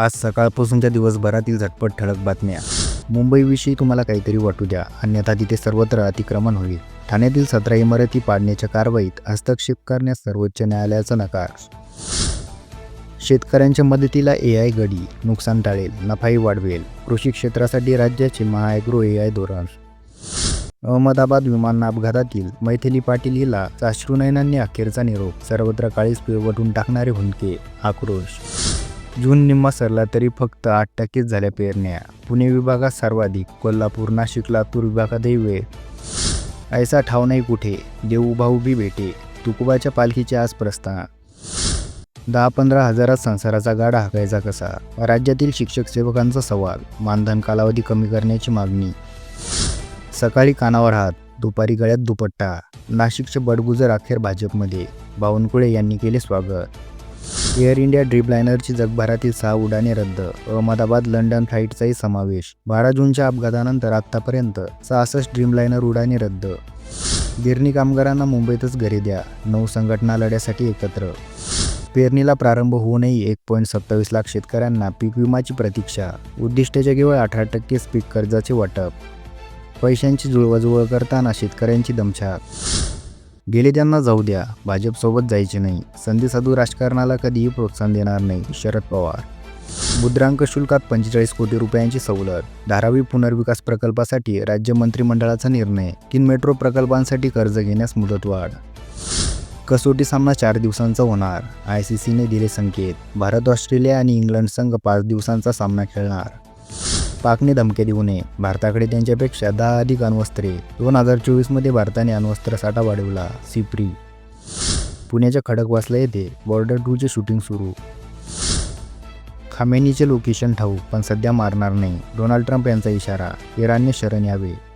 आज सकाळपासूनच्या दिवसभरातील झटपट ठळक बातम्या. मुंबईविषयी तुम्हाला काहीतरी वाटू द्या. अन्यथा तिथे सर्वत्र अतिक्रमण होईल. ठाण्यातील सतरा इमारती पाडण्याच्या कारवाईत हस्तक्षेप करण्यास सर्वोच्च न्यायालयाचा नकार. शेतकऱ्यांच्या मदतीला ए आय गडी. नुकसान टाळेल. नफाही वाढवेल. कृषी क्षेत्रासाठी राज्याचे महाॲग्रो ए आय धोरण. अहमदाबाद विमान अपघातातील मैथिली पाटील हिला साश्रुनयनांनी अखेरचा निरोप. सर्वत्र काळीच पिळवटून टाकणारे हुंदके. आक्रोश. जून निम्मा सरला तरी फक्त आठ टक्केच झाल्या पेरण्या. पुणे विभागात सर्वाधिक कोल्हापूर नाशिक लातूर विभागातही वेळ. ऐसा ठाव नाही कुठे देऊ भाऊ बी भेटे तुकोबाच्या पालखीचे आज प्रस्थान. दहा पंधरा हजारात संसाराचा गाडा हाकायचा कसा? राज्यातील शिक्षक सेवकांचा सवाल मानधन कालावधी कमी करण्याची मागणी. सकाळी कानावर हात दुपारी गळ्यात दुपट्टा. नाशिकचे बडगुजर अखेर भाजपमध्ये बावनकुळे यांनी केले स्वागत. एअर इंडिया ड्रीपलायनरची जगभरातील सहा उड्डाणे रद्द अहमदाबाद लंडन फ्लाईटचाही समावेश बारा जूनच्या अपघातानंतर आत्तापर्यंत सहासष्ट ड्रीमलायनर उड्डाणे रद्द. गिरणी कामगारांना मुंबईतच घरी द्या नऊ संघटना लढ्यासाठी एकत्र. पेरणीला प्रारंभ होऊनही एक पॉईंट सत्तावीस लाख शेतकऱ्यांना पीक विमाची प्रतीक्षा उद्दिष्टाच्या केवळ अठरा टक्केच पीक कर्जाचे वाटप. पैशांची जुळवाजुळव करताना शेतकऱ्यांची दमछाक. गेले त्यांना जाऊ द्या. भाजपसोबत जायचे नाही. संधीसाधू राजकारणाला कधीही प्रोत्साहन देणार नाही शरद पवार. मुद्रांक शुल्कात पंचेचाळीस कोटी रुपयांची सवलत. धारावी पुनर्विकास प्रकल्पासाठी राज्य मंत्रिमंडळाचा निर्णय. तीन मेट्रो प्रकल्पांसाठी कर्ज घेण्यास मुदतवाढ. कसोटी सामना चार दिवसांचा होणार. आय सी सीने दिले संकेत. भारत ऑस्ट्रेलिया आणि इंग्लंड संघ पाच दिवसांचा सामना खेळणार. पाकने धमके देऊ नये. भारताकडे त्यांच्यापेक्षा दहा अधिक अण्वस्त्रे. दोन हजार चोवीसमध्ये भारताने अण्वस्त्र साठा वाढवला. सिप्री. पुण्याच्या खडकवासला येथे बॉर्डर टूचे शूटिंग सुरू. खामेनीचे लोकेशन ठाऊक पण सध्या मारणार नाही. डोनाल्ड ट्रम्प यांचा इशारा इराणने शरण यावे.